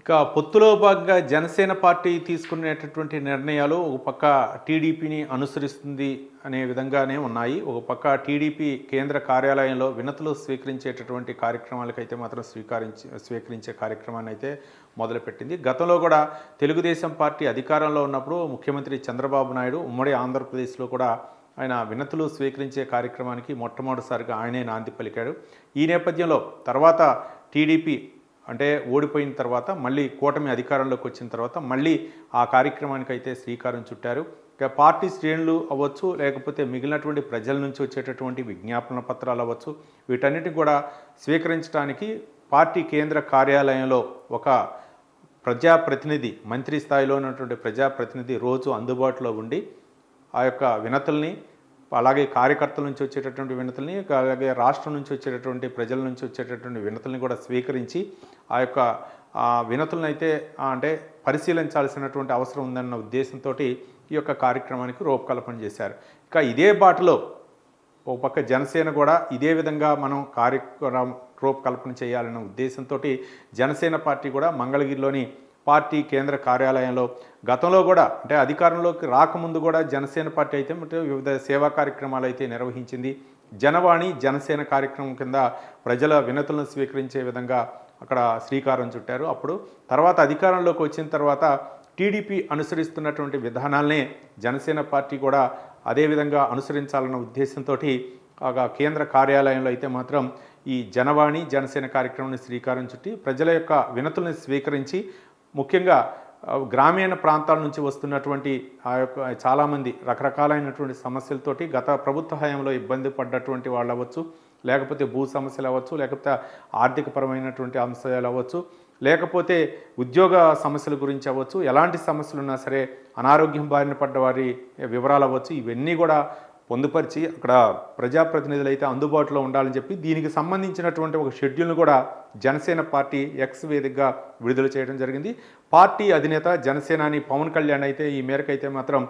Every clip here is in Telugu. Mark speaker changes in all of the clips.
Speaker 1: ఇక పొత్తులో భాగంగా జనసేన పార్టీ తీసుకునేటటువంటి నిర్ణయాలు ఒక పక్క టీడీపీని అనుసరిస్తుంది అనే విధంగానే ఉన్నాయి. ఒక పక్క టీడీపీ కేంద్ర కార్యాలయంలో వినతులు స్వీకరించేటటువంటి కార్యక్రమాలకైతే మాత్రం స్వీకరించి స్వీకరించే కార్యక్రమాన్ని అయితే మొదలుపెట్టింది. గతంలో కూడా తెలుగుదేశం పార్టీ అధికారంలో ఉన్నప్పుడు ముఖ్యమంత్రి చంద్రబాబు నాయుడు ఉమ్మడి ఆంధ్రప్రదేశ్లో కూడా ఆయన వినతులు స్వీకరించే కార్యక్రమానికి మొట్టమొదటిసారిగా ఆయనే నాంది పలికాడు. ఈ నేపథ్యంలో తర్వాత టీడీపీ అంటే ఓడిపోయిన తర్వాత మళ్ళీ కూటమి అధికారంలోకి వచ్చిన తర్వాత మళ్ళీ ఆ కార్యక్రమానికి అయితే శ్రీకారం చుట్టారు. పార్టీ శ్రేణులు అవ్వచ్చు లేకపోతే మిగిలినటువంటి ప్రజల నుంచి వచ్చేటటువంటి విజ్ఞాపన పత్రాలు అవ్వచ్చు వీటన్నిటిని కూడా స్వీకరించడానికి పార్టీ కేంద్ర కార్యాలయంలో ఒక ప్రజాప్రతినిధి మంత్రి స్థాయిలో ఉన్నటువంటి ప్రజాప్రతినిధి రోజు అందుబాటులో ఉండి ఆ యొక్క వినతుల్ని అలాగే కార్యకర్తల నుంచి వచ్చేటటువంటి వినతుల్ని అలాగే రాష్ట్రం నుంచి వచ్చేటటువంటి ప్రజల నుంచి వచ్చేటటువంటి వినతుల్ని కూడా స్వీకరించి ఆ యొక్క ఆ వినతులను అయితే అంటే పరిశీలించాల్సినటువంటి అవసరం ఉందన్న ఉద్దేశంతో ఈ యొక్క కార్యక్రమానికి రూపకల్పన చేశారు. ఇక ఇదే బాటలో ఒక పక్క జనసేన కూడా ఇదే విధంగా మనం కార్యక్రమం రూపకల్పన చేయాలన్న ఉద్దేశంతో జనసేన పార్టీ కూడా మంగళగిరిలోని పార్టీ కేంద్ర కార్యాలయంలో గతంలో కూడా అంటే అధికారంలోకి రాకముందు కూడా జనసేన పార్టీ అయితే వివిధ సేవా కార్యక్రమాలు అయితే నిర్వహించింది. జనవాణి జనసేన కార్యక్రమం కింద ప్రజల వినతులను స్వీకరించే విధంగా అక్కడ శ్రీకారం చుట్టారు. అప్పుడు తర్వాత అధికారంలోకి వచ్చిన తర్వాత టీడీపీ అనుసరిస్తున్నటువంటి విధానాలనే జనసేన పార్టీ కూడా అదేవిధంగా అనుసరించాలన్న ఉద్దేశంతో ఆ కేంద్ర కార్యాలయంలో అయితే మాత్రం ఈ జనవాణి జనసేన కార్యక్రమాన్ని శ్రీకారం చుట్టి ప్రజల యొక్క వినతుల్ని స్వీకరించి ముఖ్యంగా గ్రామీణ ప్రాంతాల నుంచి వస్తున్నటువంటి ఆ యొక్క చాలామంది రకరకాలైనటువంటి సమస్యలతోటి గత ప్రభుత్వ హయాంలో ఇబ్బంది పడ్డటువంటి వాళ్ళు అవ్వచ్చు లేకపోతే భూ సమస్యలు అవ్వచ్చు లేకపోతే ఆర్థికపరమైనటువంటి అంశాలు అవ్వచ్చు లేకపోతే ఉద్యోగ సమస్యల గురించి అవ్వచ్చు ఎలాంటి సమస్యలు ఉన్నా సరే అనారోగ్యం బారిన పడ్డ వారి వివరాలు అవ్వచ్చు ఇవన్నీ కూడా పొందుపరిచి అక్కడ ప్రజాప్రతినిధులు అయితే అందుబాటులో ఉండాలని చెప్పి దీనికి సంబంధించినటువంటి ఒక షెడ్యూల్ను కూడా జనసేన పార్టీ ఎక్స్ వేదికగా విడుదల చేయడం జరిగింది. పార్టీ అధినేత జనసేనాని పవన్ కళ్యాణ్ అయితే ఈ మేరకు అయితే మాత్రం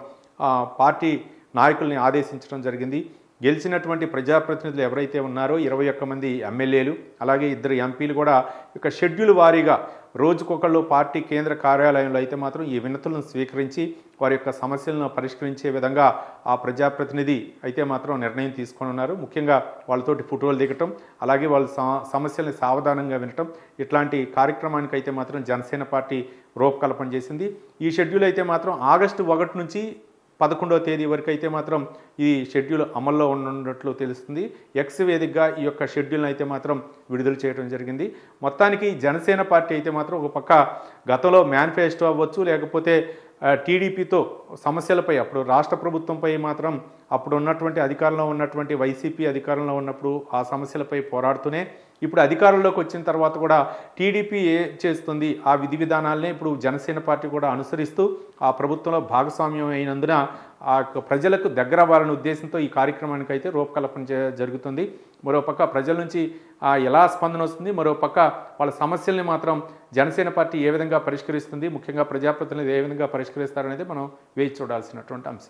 Speaker 1: పార్టీ నాయకుల్ని ఆదేశించడం జరిగింది. గెలిచినటువంటి ప్రజాప్రతినిధులు ఎవరైతే ఉన్నారో ఇరవై ఒక్క మంది ఎమ్మెల్యేలు అలాగే ఇద్దరు ఎంపీలు కూడా ఇక షెడ్యూల్ వారీగా రోజుకొకళ్ళు పార్టీ కేంద్ర కార్యాలయంలో అయితే మాత్రం ఈ వినతులను స్వీకరించి వారి యొక్క సమస్యలను పరిష్కరించే విధంగా ఆ ప్రజాప్రతినిధి అయితే మాత్రం నిర్ణయం తీసుకొని ఉన్నారు ముఖ్యంగా వాళ్ళతోటి ఫోటోలు దిగటం అలాగే వాళ్ళ సమస్యల్ని సావధానంగా వినటం ఇట్లాంటి కార్యక్రమానికి అయితే మాత్రం జనసేన పార్టీ రూపకల్పన చేసింది. ఈ షెడ్యూల్ అయితే మాత్రం ఆగస్టు ఒకటి నుంచి పదకొండవ తేదీ వరకు అయితే మాత్రం ఈ షెడ్యూల్ అమల్లో ఉన్నట్లు తెలుస్తుంది. ఎక్స్ వేదికగా ఈ యొక్క షెడ్యూల్ని అయితే మాత్రం విడుదల చేయడం జరిగింది. మొత్తానికి జనసేన పార్టీ అయితే మాత్రం ఒక పక్క గతంలో మేనిఫెస్టో అవ్వచ్చు లేకపోతే టీడీపీతో సమస్యలపై అప్పుడు రాష్ట్ర ప్రభుత్వంపై మాత్రం అప్పుడు ఉన్నటువంటి అధికారంలో ఉన్నటువంటి వైసీపీ అధికారంలో ఉన్నప్పుడు ఆ సమస్యలపై పోరాడుతూనే ఇప్పుడు అధికారంలోకి వచ్చిన తర్వాత కూడా టీడీపీ ఏ చేస్తుంది ఆ విధి విధానాలనే ఇప్పుడు జనసేన పార్టీ కూడా అనుసరిస్తూ ఆ ప్రభుత్వంలో భాగస్వామ్యం అయినందున ఆ ప్రజలకు దగ్గర అవ్వాలనే ఉద్దేశంతో ఈ కార్యక్రమానికి అయితే రూపకల్పన జరుగుతుంది. మరోపక్క ప్రజల నుంచి ఎలా స్పందన వస్తుంది మరోపక్క వాళ్ళ సమస్యల్ని మాత్రం జనసేన పార్టీ ఏ విధంగా పరిష్కరిస్తుంది ముఖ్యంగా ప్రజాప్రతినిధులు ఏ విధంగా పరిష్కరిస్తారనేది మనం వేచి చూడాల్సినటువంటి అంశం.